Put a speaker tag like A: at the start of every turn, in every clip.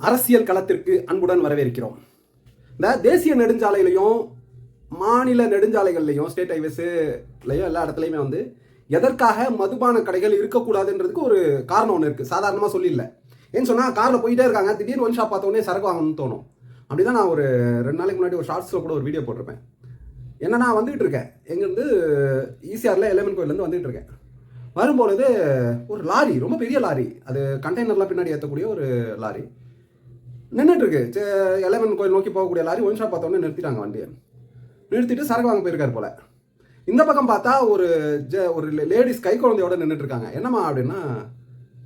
A: அரசியல் களத்திற்கு அன்புடன் வரவேற்கிறோம். இந்த தேசிய நெடுஞ்சாலையிலையும் மாநில நெடுஞ்சாலைகள்லையும் ஸ்டேட் ஹைவேஸ்லையும் எல்லா இடத்துலையுமே வந்து எதற்காக மதுபான கடைகள் இருக்கக்கூடாதுன்றதுக்கு ஒரு காரணம் ஒன்று இருக்குது சாதாரணமாக சொல்லிடல ஏன்னு சொன்னால் காரில் போயிட்டே இருக்காங்க திடீர்னு ஒன் ஷாப் பார்த்தோன்னே சரக்கு வாங்கணும்னு தோணும். அப்படி தான் நான் ஒரு ரெண்டு நாளைக்கு முன்னாடி ஒரு ஷார்ட்ஸில் கூட ஒரு வீடியோ போட்டிருப்பேன். என்ன நான் வந்துகிட்டு இருக்கேன். எங்கேருந்து? ஈசிஆரில் எலமன் கோயிலேருந்து வந்துகிட்டு இருக்கேன். வரும்பொழுது ஒரு லாரி ரொம்ப பெரிய லாரி. அது கண்டெய்னர்லாம் பின்னாடி ஏற்றக்கூடிய ஒரு லாரி. நின்றுட்டுருக்கு சே எலவன் கோயில் நோக்கி போகக்கூடிய லாரி ஒன் ஷாப் பார்த்தோன்னே நிறுத்திட்டாங்க வண்டியை. நிறுத்திட்டு சரக்கு வாங்க போயிருக்காரு போல. இந்த பக்கம் பார்த்தா ஒரு ஜ ஒரு லேடிஸ் கை குழந்தையோட நின்றுட்டுருக்காங்க என்னம்மா அப்படின்னா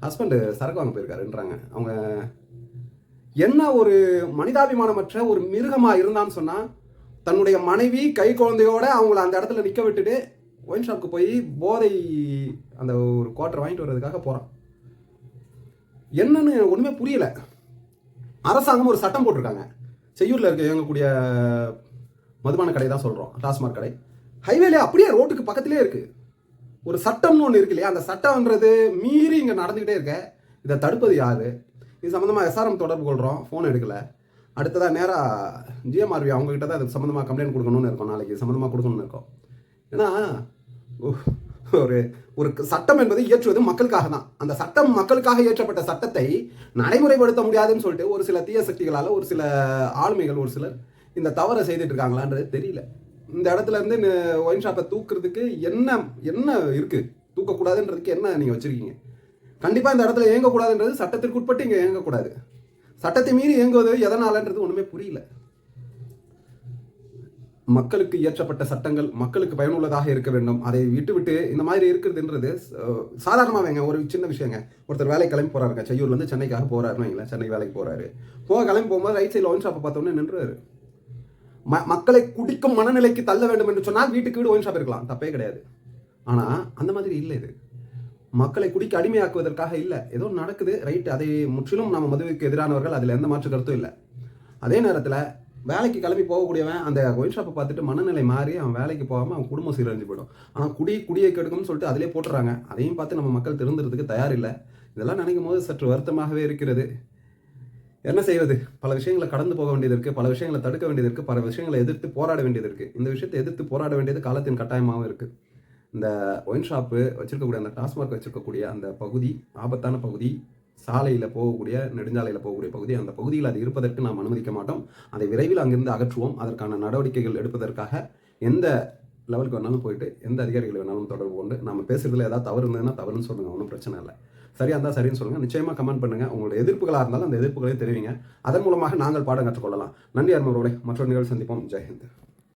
A: ஹஸ்பண்டு சரக்கு வாங்க போயிருக்காருன்றாங்க. அவங்க என்ன ஒரு மனிதாபிமானமற்ற ஒரு மிருகமாக இருந்தான்னு சொன்னால் தன்னுடைய மனைவி கை குழந்தையோட அவங்கள அந்த இடத்துல நிற்க விட்டுட்டு ஒயின் ஷாப்புக்கு போய் போதை அந்த ஒரு குவார்ட்டர் வாங்கிட்டு வர்றதுக்காக போகிறான் என்னன்னு ஒன்றுமே புரியலை. அரசாங்கம் ஒரு சட்டம் போட்டிருக்காங்க. செய்யூரில் இருக்க இயங்கக்கூடிய மதுபான கடை தான் சொல்கிறோம் டாஸ்மாக் கடை. ஹைவேல அப்படியே ரோட்டுக்கு பக்கத்துலேயே இருக்குது ஒரு சட்டம்னு ஒன்று இருக்கு இல்லையா? அந்த சட்டம்ன்றது மீறி இங்கே நடந்துக்கிட்டே இருக்க. இதை தடுப்பது யார்? இது சம்மந்தமாக எஸ்ஆர்எம் தொடர்பு கொள்கிறோம் ஃபோன் எடுக்கலை. அடுத்ததாக நேராக ஜிஎம்ஆர்வி அவங்ககிட்ட தான் இது சம்மந்தமாக கம்ப்ளைண்ட் கொடுக்கணும்னு இருக்கோம். நாளைக்கு சம்மந்தமாக கொடுக்கணும்னு இருக்கோம். ஏன்னா ஒரு ஒரு சட்டம் என்பது இயற்றுவது மக்களுக்காக தான் அந்த சட்டம் மக்களுக்காக இயற்றப்பட்ட சட்டத்தை நடைமுறைப்படுத்த முடியாதுன்னு சொல்லிட்டு ஒரு சில தீய சக்திகளால் ஒரு சில ஆளுமைகள் ஒரு சிலர் இந்த தவறை செய்துட்டு இருக்காங்களான்றது தெரியல. இந்த இடத்துல இருந்து ஒயின் ஷாப்பை தூக்குறதுக்கு என்ன என்ன இருக்கு? தூக்கக்கூடாதுன்றதுக்கு என்ன நீங்க வச்சிருக்கீங்க? கண்டிப்பா இந்த இடத்துல இயங்கக்கூடாதுன்றது சட்டத்திற்கு உட்பட்டு இயங்கக்கூடாது சட்டத்தை மீறி இயங்குவது எதனாலன்றது ஒன்றுமே புரியல. மக்களுக்கு இயற்றப்பட்ட சட்டங்கள் மக்களுக்கு பயனுள்ளதாக இருக்க வேண்டும். அதை விட்டுவிட்டு இந்த மாதிரி இருக்கிறதுன்றது சாதாரணமாக வைங்க ஒரு சின்ன விஷயங்க. ஒருத்தர் வேலைக்கு கிளம்பி போகிறாருங்க செய்யூர்லேருந்து சென்னைக்காக போகிறாருன்னு வைங்களேன் சென்னை வேலைக்கு போகிறாரு போக கிளம்பி போகும்போது ரைட் சைடில் ஒயின் ஷாப்பை பார்த்தோன்னே நின்றுறாரு. ம- மக்களை குடிக்கும் மனநிலைக்கு தள்ள வேண்டும் என்று சொன்னால் வீட்டுக்கு வீடு ஒயின் ஷாப் இருக்கலாம். தப்பே கிடையாது. ஆனால் அந்த மாதிரி இல்லை இது. மக்களை குடிக்க அடிமையாக்குவதற்காக இல்லை. ஏதோ நடக்குது. ரைட் அதை முற்றிலும் நம்ம மதுவுக்கு எதிரானவர்கள் அதில் எந்த மாற்று கருத்தும் இல்லை. அதே நேரத்தில் வேலைக்கு கிளம்பி போகக்கூடியவன் அந்த ஒயின் ஷாப்பை பார்த்துட்டு மனநிலை மாறி அவன் வேலைக்கு போகாமல் அவன் குடும்பம் சீரழிஞ்சு போயிடும். ஆனால் குடி குடியை கெடுக்கும்னு சொல்லிட்டு அதிலே போட்டுறாங்க. அதையும் பார்த்து நம்ம மக்கள் திருந்துறதுக்கு தயார் இல்லை இதெல்லாம் நினைக்கும் போது சற்று வருத்தமாகவே இருக்கிறது. என்ன செய்வது? பல விஷயங்களை கடந்து போக வேண்டியது இருக்குது பல விஷயங்களை தடுக்க வேண்டியது இருக்குது பல விஷயங்களை எதிர்த்து போராட வேண்டியது இருக்குது இந்த விஷயத்தை எதிர்த்து போராட வேண்டியது காலத்தின் கட்டாயமாகவும் இருக்குது இந்த ஒயின் ஷாப்பு வச்சுருக்கக்கூடிய அந்த டாஸ்மாக் வச்சுருக்கக்கூடிய அந்த பகுதி ஆபத்தான பகுதி சாலையில் போகக்கூடிய நெடுஞ்சாலையில் போகக்கூடிய பகுதி அந்த பகுதியில் அது இருப்பதற்கு நாம் அனுமதிக்க மாட்டோம். அதை விரைவில் அங்கிருந்து அகற்றுவோம். அதற்கான நடவடிக்கைகள் எடுப்பதற்காக எந்த லெவலுக்கு வேணாலும் போயிட்டு எந்த அதிகாரிகள் வேணாலும் தொடர்பு கொண்டு நம்ம பேசுகிறதுல ஏதாவது தவறு இருந்ததுன்னா தவறுன்னு சொல்லுங்கள் ஒன்றும் பிரச்சனை இல்லை. சரியா இருந்தால் சரின்னு சொல்லுங்கள் நிச்சயமாக கமெண்ட் பண்ணுங்கள் உங்களோட எதிர்ப்புகளாக இருந்தாலும் அந்த எதிர்ப்புகளை தெரிவிங்க. அதன் மூலமாக நாங்கள் பாடம் கற்றுக்கொள்ளலாம். நன்றி அன்பர்களே மற்றொரு நிகழ்ச்சி சந்திப்போம். ஜெயஹிந்த்